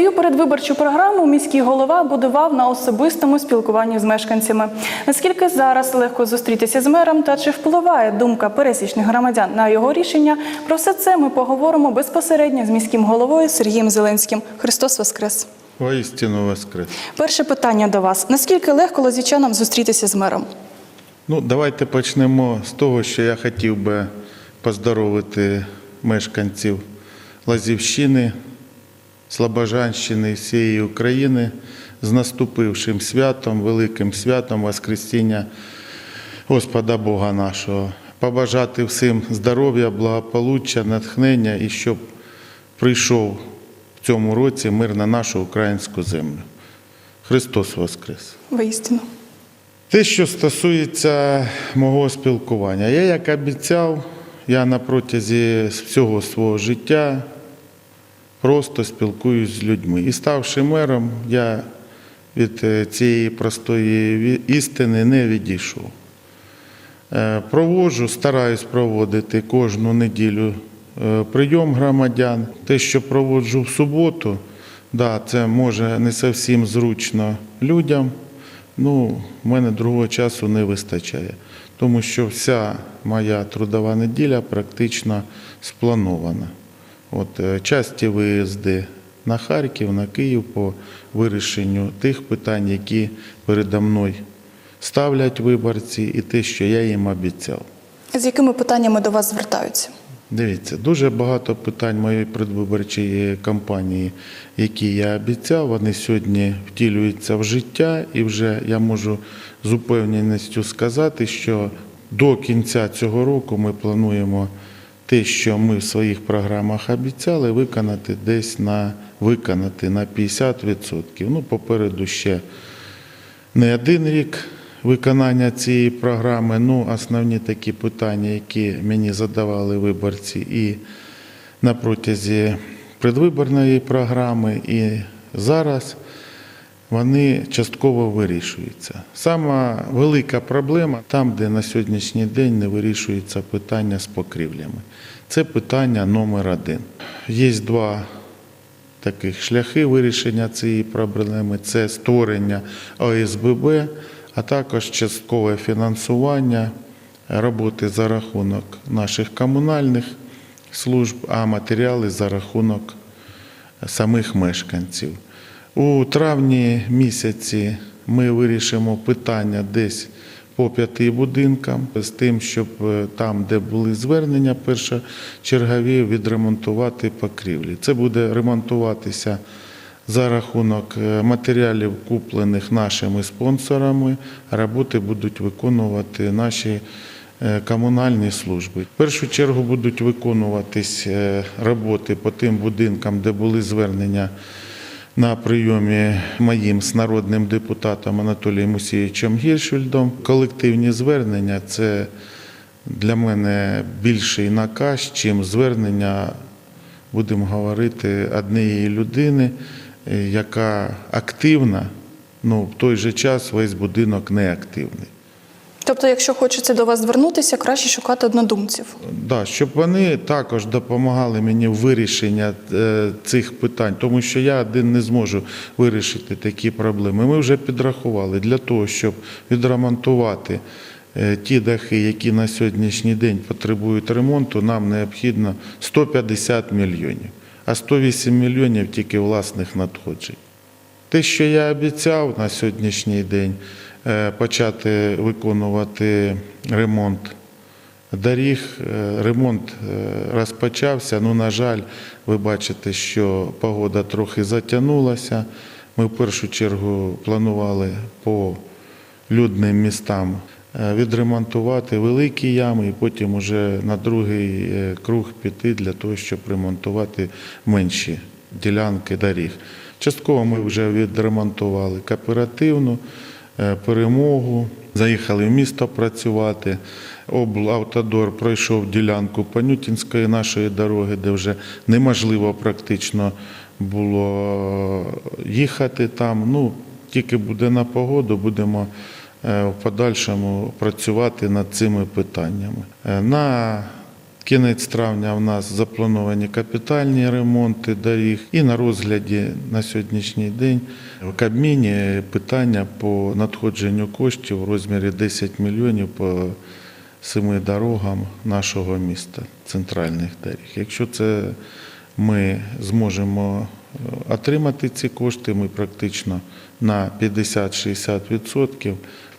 Свою передвиборчу програму міський голова будував на особистому спілкуванні з мешканцями. Наскільки зараз легко зустрітися з мером та чи впливає думка пересічних громадян на його рішення? Про все це ми поговоримо безпосередньо з міським головою Сергієм Зеленським. Христос Воскрес! Воістину воскрес. Перше питання до вас: наскільки легко лозівчанам зустрітися з мером? Ну, давайте почнемо з того, що я хотів би поздоровити мешканців Лазівщини, Слобожанщини, всієї України з наступившим святом, великим святом Воскресіння Господа Бога нашого. Побажати всім здоров'я, благополуччя, натхнення і щоб прийшов в цьому році мир на нашу українську землю. Христос Воскрес! Воістину. Те, що стосується мого спілкування, я як обіцяв, я на протязі всього свого життя просто спілкуюсь з людьми. І ставши мером, я від е, цієї простої істини не відійшов. Е, Проводжу, стараюсь проводити кожну неділю е, прийом громадян. Те, що проводжу в суботу, да, це може не зовсім зручно людям. Ну, в мене другого часу не вистачає, тому що вся моя трудова неділя практично спланована. От, е, часті виїзди на Харків, на Київ по вирішенню тих питань, які передо мною ставлять виборці, і те, що я їм обіцяв. З якими питаннями до вас звертаються? Дивіться, дуже багато питань моєї предвиборчої кампанії, які я обіцяв, вони сьогодні втілюються в життя, і вже я можу з упевненістю сказати, що до кінця цього року ми плануємо те, що ми в своїх програмах обіцяли, виконати десь на виконати на 50%. Ну, попереду ще не один рік виконання цієї програми. Ну, основні такі питання, які мені задавали виборці і на протязі предвиборної програми, і зараз вони частково вирішуються. Сама велика проблема там, де на сьогоднішній день не вирішується питання з покрівлями. Це питання номер один. Є два таких шляхи вирішення цієї проблеми це створення ОСББ, а також часткове фінансування роботи за рахунок наших комунальних служб, а матеріали за рахунок самих мешканців. У травні місяці ми вирішимо питання десь по п'яти будинкам з тим, щоб е, там, де були звернення першочергові, відремонтувати покрівлі. Це буде ремонтуватися за рахунок е, матеріалів, куплених нашими спонсорами. Роботи будуть виконувати наші е, комунальні служби. В першу чергу будуть виконуватись роботи по тим будинкам, де були звернення на прийомі моїм з народним депутатом Анатолієм Мусійовичем Гіршвільдом. Колективні звернення це для мене більший наказ, чим звернення, будемо говорити, однієї людини, яка активна, ну в той же час весь будинок не активний. Тобто, якщо хочеться до вас звернутися, краще шукати однодумців. Да, щоб вони також допомагали мені в вирішенні е, цих питань, тому що я один не зможу вирішити такі проблеми. Ми вже підрахували для того, щоб відремонтувати е, ті дахи, які на сьогоднішній день потребують ремонту, нам необхідно 150 мільйонів, а 108 мільйонів тільки власних надходжень. Те, що я обіцяв на сьогоднішній день, почати виконувати ремонт доріг, е, ремонт е, розпочався. Ну, на жаль, ви бачите, що погода трохи затягнулася. Ми в першу чергу планували по людним містам е, відремонтувати великі ями і потім уже на другий е, круг піти для того, щоб ремонтувати менші ділянки доріг. Частково ми вже відремонтували кооперативну е, перемогу, заїхали в місто працювати. Облавтодор пройшов ділянку Панютінської нашої дороги, де вже неможливо практично було їхати там. Ну, тільки буде на погоду, будемо е, в подальшому працювати над цими питаннями. Е, На Кінець травня у нас заплановані капітальні ремонти доріг. І на розгляді на сьогоднішній день в Кабміні питання по надходженню коштів у розмірі 10 мільйонів по семи дорогам нашого міста, центральних доріг. Якщо це ми зможемо е, отримати ці кошти, ми практично на 50-60%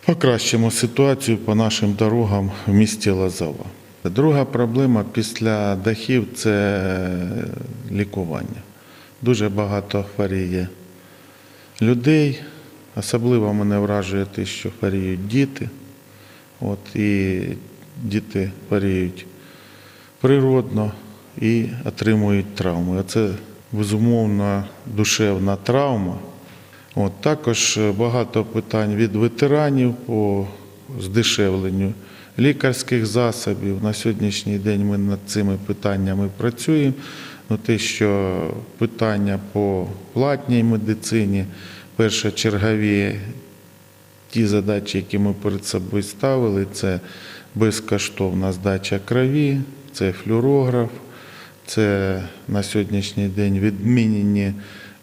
покращимо ситуацію по нашим дорогам в місті Лозова. Друга проблема після дахів це лікування. Дуже багато хворіє людей. Особливо мене вражує те, що хворіють діти. От, і діти хворіють природно і отримують травми. Це безумовно душевна травма. От, також багато питань від ветеранів по здешевленню лікарських засобів. На сьогоднішній день ми над цими питаннями працюємо. Ну, те, що питання по платній медицині, першочергові ті задачі, які ми перед собою ставили, це безкоштовна здача крові, це флюорограф, це на сьогоднішній день відмінені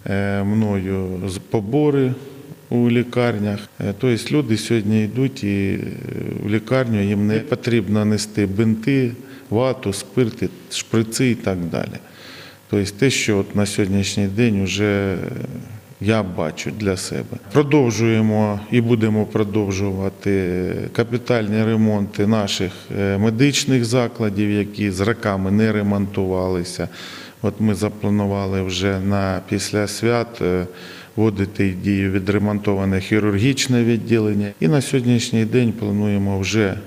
е, мною побори у лікарнях. Е, Тобто люди сьогодні йдуть і е, в лікарню їм не потрібно нести бинти, вату, спирти, шприци і так далі. Тобто те, що от на сьогоднішній день вже я бачу для себе. Продовжуємо і будемо продовжувати капітальні ремонти наших е, медичних закладів, які з роками не ремонтувалися. От ми запланували вже на після свят е, вводити в дію відремонтоване хірургічне відділення. І на сьогоднішній день плануємо вже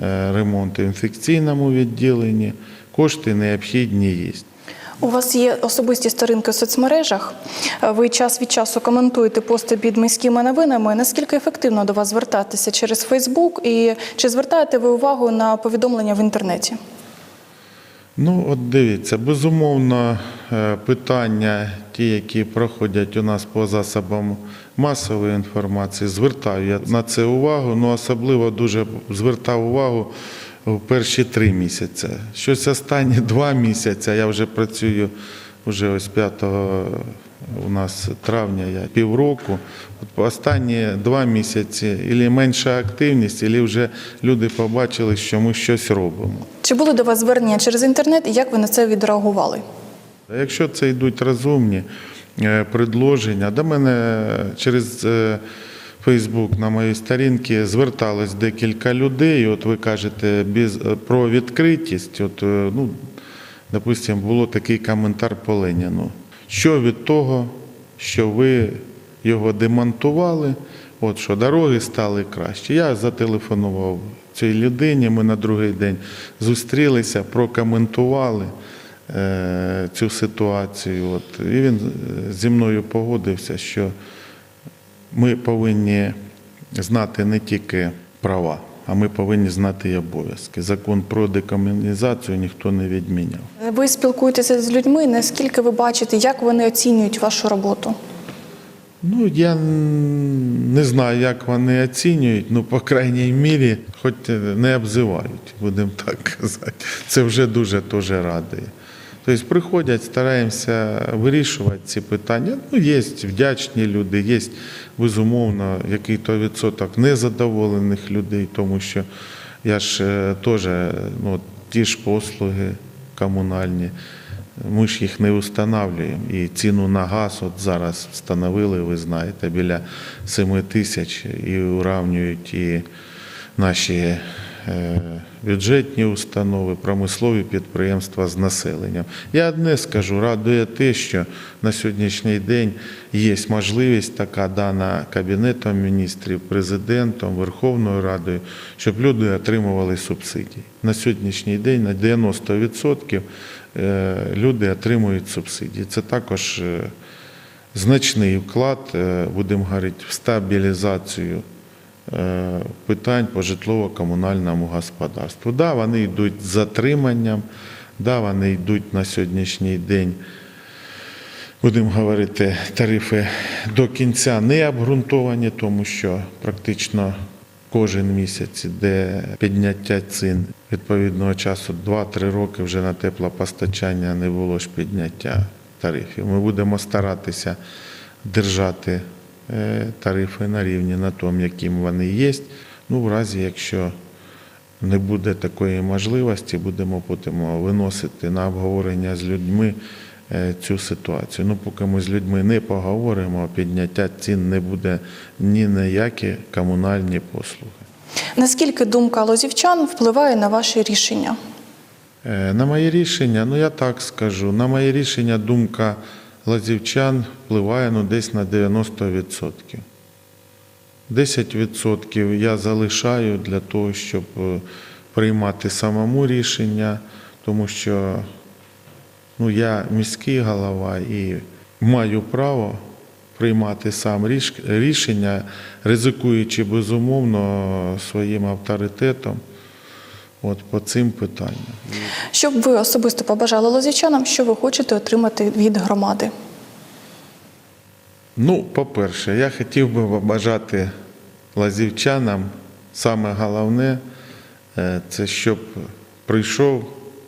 е, ремонт в інфекційному відділенні. Кошти необхідні є. У вас є особисті сторінки в соцмережах. Ви час від часу коментуєте пости під міськими новинами. Наскільки ефективно до вас звертатися через Фейсбук і чи звертаєте ви увагу на повідомлення в інтернеті? Ну, от дивіться, безумовно, е, питання, ті, які проходять у нас по засобам масової інформації, звертаю я на це увагу, ну особливо дуже звертав увагу в перші три місяці. Щось останні два місяці, я вже працюю вже ось 5 у нас травня, я півроку. От останні два місяці, і менша активність, і вже люди побачили, що ми щось робимо. Чи були до вас звернення через інтернет і як ви на це відреагували? Якщо це йдуть розумні е, предложення, до мене через Фейсбук на моїй сторінці зверталось декілька людей. От ви кажете е, про відкритість. От, е, ну, допустимо, було такий коментар по Леніну. Що від того, що ви його демонтували, от що дороги стали краще. Я зателефонував цій людині, ми на другий день зустрілися, прокоментували цю ситуацію. От, і він е, зі мною погодився, що ми повинні знати не тільки права, а ми повинні знати і обов'язки. Закон про декомунізацію ніхто не відміняв. Ви спілкуєтеся з людьми. Наскільки ви бачите, як вони оцінюють вашу роботу? Ну, я не знаю, як вони оцінюють, ну, по крайній мірі, хоч не обзивають, будемо так казати. Це вже дуже теж радує. Тобто приходять, стараємося вирішувати ці питання. Ну, є вдячні люди, є, безумовно, який-то відсоток незадоволених людей, тому що я ж е, теж ну, ті ж послуги комунальні. Ми ж їх не встановлюємо. І ціну на газ от зараз встановили, ви знаєте, біля 7 тисяч і уравнюють і наші е, бюджетні установи, промислові підприємства з населенням. Я одне скажу, радує те, що на сьогоднішній день є можливість така дана Кабінетом міністрів, президентом, Верховною Радою, щоб люди отримували субсидії. На сьогоднішній день на 90% е, люди отримують субсидії. Це також е, значний вклад, е, будемо говорити, в стабілізацію е, питань по житлово-комунальному господарству. Да, вони йдуть з затриманням, да, вони йдуть на сьогоднішній день. Будемо говорити, тарифи до кінця не обґрунтовані, тому що практично кожен місяць іде підняття цін. Відповідного часу 2-3 роки вже на теплопостачання не було ж підняття тарифів. Ми будемо старатися держати е, тарифи на рівні на тому, яким вони є. Ну, в разі, якщо не буде такої можливості, будемо потім виносити на обговорення з людьми е, цю ситуацію. Ну, поки ми з людьми не поговоримо, підняття цін не буде ні на які комунальні послуги. Наскільки думка лозівчан впливає на ваші рішення? Е, На моє рішення, ну я так скажу, на моє рішення думка лазівчан впливає ну, десь на 90%. 10% я залишаю для того, щоб е, приймати самому рішення, тому що ну, я міський голова і маю право приймати сам рішення, ризикуючи безумовно своїм авторитетом от, по цим питанням. Що б ви особисто побажали лозівчанам, що ви хочете отримати від громади? Ну, по-перше, я хотів би побажати лазівчанам саме головне, е, це щоб прийшов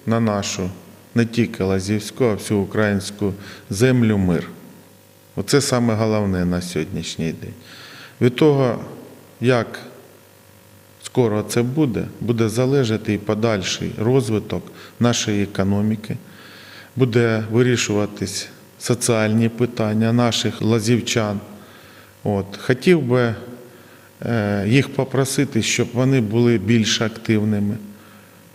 на нашу не тільки лазівську, а всю українську землю мир. Оце саме головне на сьогоднішній день. Від того, як скоро це буде, буде залежати і подальший розвиток нашої економіки, буде вирішуватись соціальні питання наших лазівчан. От. Хотів би е, їх попросити, щоб вони були більш активними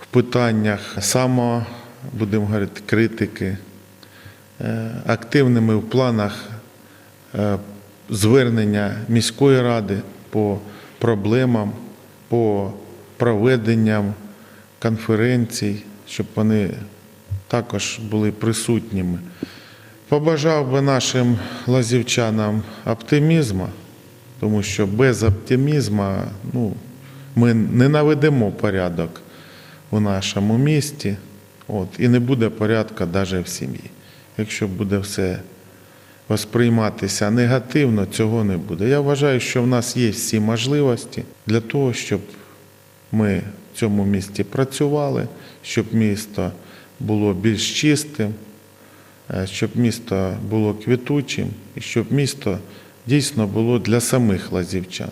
в питаннях само, будемо говорити, критики, е, активними в планах е, звернення міської ради по проблемам, по проведенням конференцій, щоб вони також були присутніми. Побажав би нашим лазівчанам оптимізму, тому що без оптимізму ну, ми не наведемо порядок у нашому місті, от, і не буде порядку навіть в сім'ї. Якщо буде все восприйматися негативно, цього не буде. Я вважаю, що в нас є всі можливості для того, щоб ми в цьому місті працювали, щоб місто було більш чистим, е, щоб місто було квітучим і щоб місто дійсно було для самих лазівчан.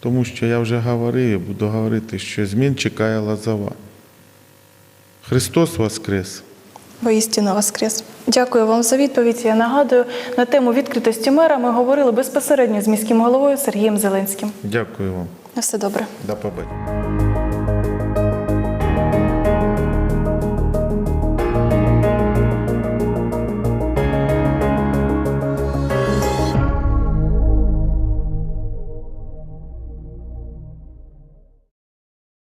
Тому що я вже говорив і буду говорити, що змін чекає лазова. Христос Воскрес! Воістину воскрес. Дякую вам за відповідь. Я нагадую, на тему відкритості мера ми говорили безпосередньо з міським головою Сергієм Зеленським. Дякую вам. На все добре. До побачення.